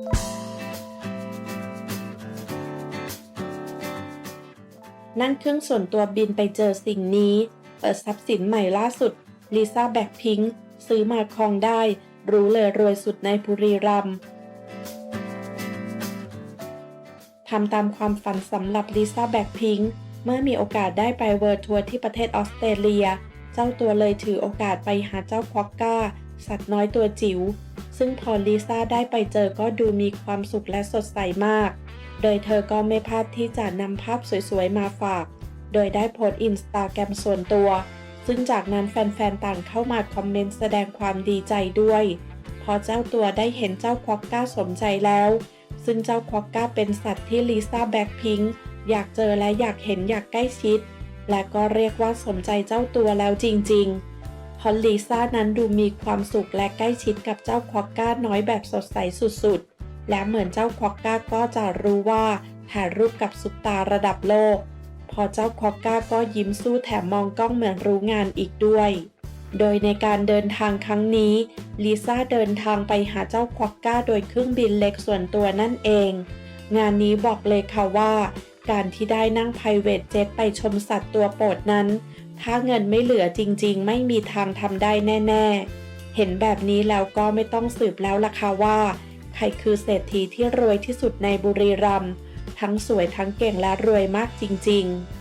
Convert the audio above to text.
นั่งเครื่องส่วนตัวบินไปเจอสิ่งนี้ เปิดทรัพย์สินใหม่ล่าสุดลิซ่าแบ็คพิงค์ซื้อมาครองได้ รู้เลยรวยสุดในบุรีรัมย์ทำตามความฝันสำหรับลิซ่าแบ็คพิงค์เมื่อมีโอกาสได้ไปเวิร์ทัวร์ที่ประเทศออสเตรเลีย เจ้าตัวเลยถือโอกาสไปหาเจ้าควอกก้า สัตว์น้อยตัวจิ๋ว ซึ่งพอลิซ่าได้ไปเจอก็ดูมีความสุขและสดใสมาก โดยเธอก็ไม่พลาดที่จะนำภาพสวยๆ มาฝาก โดยได้โพสต์อินสตาแกรมส่วนตัว ซึ่งจากนั้นแฟนๆ ต่างเข้ามาคอมเมนต์แสดงความดีใจด้วยพอเจ้าตัวได้เห็นเจ้าควอกก้าสมใจแล้ว ซึ่งเจ้าควอกก้าเป็นสัตว์ที่ลิซ่าแบ็คพิงอยากเจอและอยากเห็นอยากใกล้ชิด และก็เรียกว่าสมใจเจ้าตัวแล้วจริงๆ พอลิซ่านั้นดูมีความสุขและใกล้ชิดกับเจ้าควอกก้าน้อยแบบสดใสสุดๆ และเหมือนเจ้าควอกก้าก็จะรู้ว่าถ่ายรูปกับซุปตาระดับโลก พอเจ้าควอกก้าก็ยิ้มสู้แถมมองกล้องเหมือนรู้งานอีกด้วย โดยในการเดินทางครั้งนี้ลิซ่าเดินทางไปหาเจ้าควอกก้าโดยเครื่องบินเล็กส่วนตัวนั่นเอง งานนี้บอกเลยค่ะว่า การที่ได้นั่ง private jet ไปชมสัตว์ตัวโปรดนั้น ถ้าเงินไม่เหลือจริงๆ ไม่มีทางทำได้แน่ ๆ เห็นแบบนี้แล้วก็ไม่ต้องสืบแล้วล่ะค่ะว่า ใครคือเศรษฐีที่รวยที่สุดในบุรีรัมย์ทั้งสวยทั้งเก่งและรวยมากจริง ๆ